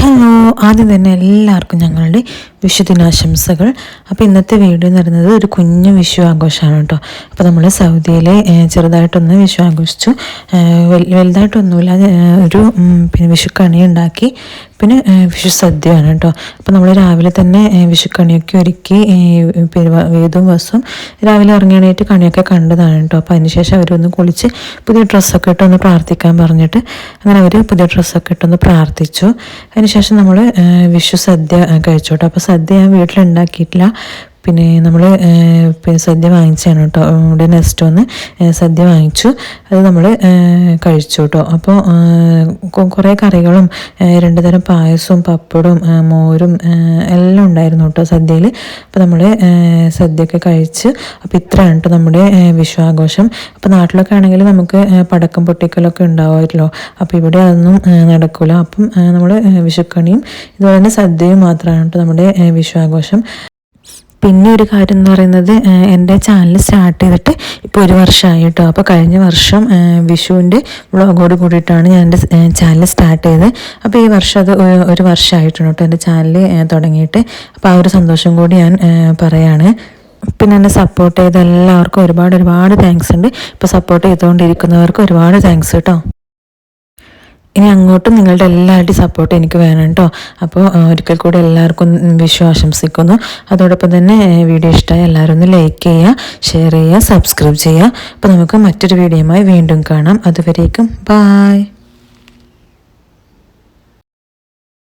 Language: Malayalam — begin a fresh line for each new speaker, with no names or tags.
ഹലോ ആദ്യം തന്നെ എല്ലാവർക്കും ഞങ്ങളുടെ വിഷുദിനാശംസകൾ. അപ്പോൾ ഇന്നത്തെ വീഡിയോ എന്ന് പറയുന്നത് ഒരു കുഞ്ഞു വിഷു ആഘോഷമാണ് കേട്ടോ. അപ്പോൾ നമ്മൾ സൗദിയിലെ ചെറുതായിട്ടൊന്ന് വിഷു ആഘോഷിച്ചു. വലുതായിട്ടൊന്നുമില്ല. ഒരു പിന്നെ വിഷുക്കണി ഉണ്ടാക്കി. പിന്നെ വിഷു സദ്യയാണ് കേട്ടോ. അപ്പോൾ നമ്മൾ രാവിലെ തന്നെ വിഷുക്കണിയൊക്കെ ഒരുക്കി പിന്നെ വേദവും ബസ്സും രാവിലെ ഇറങ്ങിയണേറ്റ് കണിയൊക്കെ കണ്ടതാണ് കേട്ടോ. അപ്പോൾ അതിനുശേഷം അവരൊന്ന് കുളിച്ച് പുതിയ ഡ്രസ്സൊക്കെ ഇട്ടൊന്ന് പ്രാർത്ഥിക്കാൻ പറഞ്ഞിട്ട് അങ്ങനെ അവർ പുതിയ ഡ്രസ്സൊക്കെ ഇട്ടൊന്ന് പ്രാർത്ഥിച്ചു. അതിനുശേഷം നമ്മൾ വിഷു സദ്യ കഴിച്ചോട്ടോ. അപ്പോൾ സദ്യ ഞാൻ വീട്ടിലുണ്ടാക്കിയിട്ടില്ല. പിന്നെ നമ്മൾ സദ്യ വാങ്ങിച്ചാണ് കേട്ടോ ഇവിടെ നെക്സ്റ്റ് വന്ന് സദ്യ വാങ്ങിച്ചു. അത് നമ്മൾ കഴിച്ചു കേട്ടോ അപ്പോൾ കുറേ കറികളും രണ്ട് തരം പായസവും പപ്പടും മോരും എല്ലാം ഉണ്ടായിരുന്നു കേട്ടോ സദ്യയിൽ അപ്പോൾ നമ്മൾ സദ്യയൊക്കെ കഴിച്ച് അപ്പോൾ ഇത്രയാണ് കേട്ടോ നമ്മുടെ വിശ്വാഘോഷം. അപ്പോൾ നാട്ടിലൊക്കെ ആണെങ്കിൽ നമുക്ക് പടക്കം പൊട്ടിക്കലൊക്കെ ഉണ്ടാവുമല്ലോ അപ്പോൾ ഇവിടെ അതൊന്നും നടക്കില്ല അപ്പം നമ്മൾ വിഷുക്കണിയും ഇതുപോലെ തന്നെ സദ്യയും മാത്രമാണ് കേട്ടോ നമ്മുടെ വിശ്വാഘോഷം. പിന്നെ ഒരു കാര്യം എന്ന് പറയുന്നത് എന്റെ ചാനൽ സ്റ്റാർട്ട് ചെയ്തിട്ട് ഇപ്പോൾ ഒരു വർഷമായി കേട്ടോ. അപ്പോൾ കഴിഞ്ഞ വർഷം വിഷുവിന്റെ വ്ളോഗോട് കൂടിയിട്ടാണ് ഞാൻ എന്റെ ചാനൽ സ്റ്റാർട്ട് ചെയ്തത്. അപ്പോൾ ഈ വർഷം അത് ഒരു വർഷമായിട്ടുണ്ട് കേട്ടോ എന്റെ ചാനൽ തുടങ്ങിയിട്ട്. അപ്പോൾ ആ ഒരു സന്തോഷം കൂടി ഞാൻ പറയാണ്. പിന്നെ എന്നെ സപ്പോർട്ട് ചെയ്ത എല്ലാവർക്കും ഒരുപാട് ഒരുപാട് താങ്ക്സ് ഉണ്ട്. ഇപ്പോൾ സപ്പോർട്ട് ചെയ്തുകൊണ്ടിരിക്കുന്നവർക്ക് ഒരുപാട് താങ്ക്സ് കേട്ടോ. ഇനി അങ്ങോട്ടും നിങ്ങളുടെ എല്ലാവരുടെയും സപ്പോർട്ട് എനിക്ക് വേണം കേട്ടോ അപ്പോൾ ഒരിക്കൽ കൂടി എല്ലാവർക്കും വിഷു ആശംസിക്കുന്നു. അതോടൊപ്പം തന്നെ വീഡിയോ ഇഷ്ടമായി എല്ലാവരും ഒന്ന് ലൈക്ക് ചെയ്യുക ഷെയർ ചെയ്യുക സബ്സ്ക്രൈബ് ചെയ്യുക. അപ്പോൾ നമുക്ക് മറ്റൊരു വീഡിയോയുമായി വീണ്ടും കാണാം. അതുവരേക്കും ബായ്